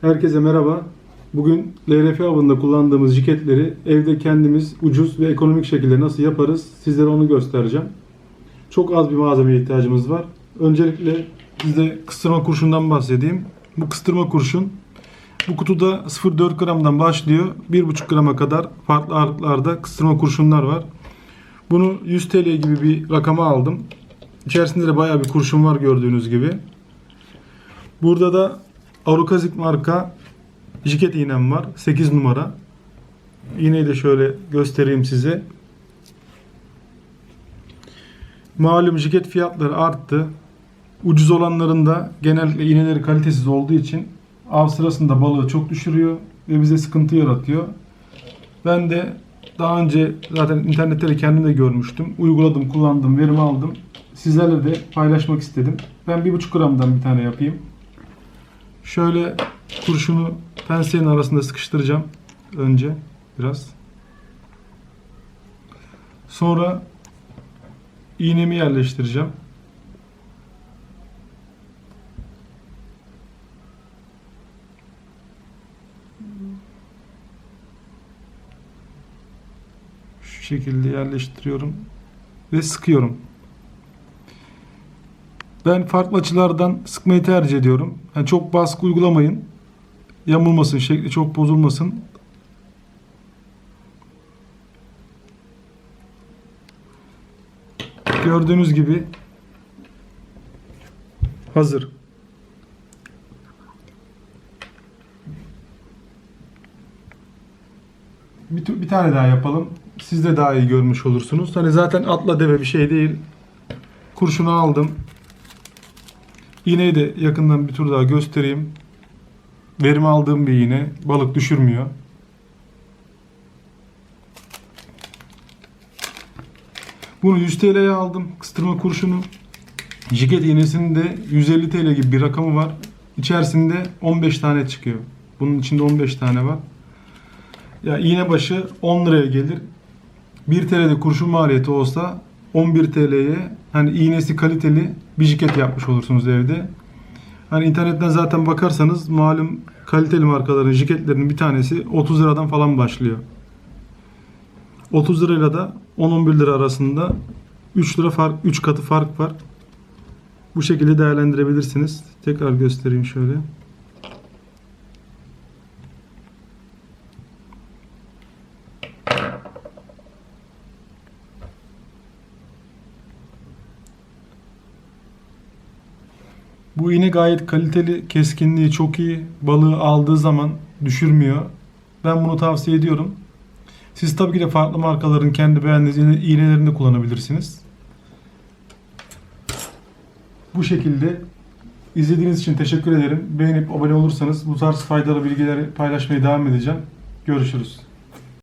Herkese merhaba. Bugün LRF avında kullandığımız jiketleri evde kendimiz ucuz ve ekonomik şekilde nasıl yaparız sizlere onu göstereceğim. Çok az bir malzemeye ihtiyacımız var. Öncelikle size kıstırma kurşundan bahsedeyim. Bu kıstırma kurşun bu kutuda 0.4 gramdan başlıyor. 1.5 grama kadar farklı ağırlıklarda kıstırma kurşunlar var. Bunu 100 TL gibi bir rakama aldım. İçerisinde de bayağı bir kurşun var gördüğünüz gibi. Burada da Arukazik marka jiket iğnem var. 8 numara. İğneyi de şöyle göstereyim size. Malum jiket fiyatları arttı. Ucuz olanlarında genellikle iğneleri kalitesiz olduğu için av sırasında balığı çok düşürüyor ve bize sıkıntı yaratıyor. Ben de daha önce zaten internette de kendim de görmüştüm. Uyguladım, kullandım, verimi aldım. Sizlerle de paylaşmak istedim. Ben 1,5 gramdan bir tane yapayım. Şöyle kurşunu pensenin arasında sıkıştıracağım önce biraz. Sonra iğnemi yerleştireceğim. Şu şekilde yerleştiriyorum ve sıkıyorum. Ben farklı açılardan sıkmayı tercih ediyorum. Yani çok baskı uygulamayın. Yamulmasın, şekli çok bozulmasın. Gördüğünüz gibi hazır. Bir, bir tane daha yapalım. Siz de daha iyi görmüş olursunuz. Hani zaten atla deve bir şey değil. Kurşunu aldım. İğneyi de yakından bir tur daha göstereyim. Verim aldığım bir iğne. Balık düşürmüyor. Bunu 100 TL'ye aldım. Kıstırma kurşunu. Jiket iğnesinin de 150 TL gibi bir rakamı var. İçerisinde 15 tane çıkıyor. Bunun içinde 15 tane var. Ya iğne başı 10 liraya gelir. 1 TL'de kurşun maliyeti olsa 11 TL'ye hani iğnesi kaliteli bir jiket yapmış olursunuz evde. Hani internetten zaten bakarsanız malum kaliteli markaların jiketlerinin bir tanesi 30 liradan falan başlıyor. 30 lirayla da 10-11 lira arasında 3 lira fark 3 katı fark var. Bu şekilde değerlendirebilirsiniz. Tekrar göstereyim şöyle. Bu iğne gayet kaliteli, keskinliği çok iyi. Balığı aldığı zaman düşürmüyor. Ben bunu tavsiye ediyorum. Siz tabii ki de farklı markaların kendi beğendiğiniz iğne- iğnelerini de kullanabilirsiniz. Bu şekilde izlediğiniz için teşekkür ederim. Beğenip abone olursanız bu tarz faydalı bilgileri paylaşmaya devam edeceğim. Görüşürüz.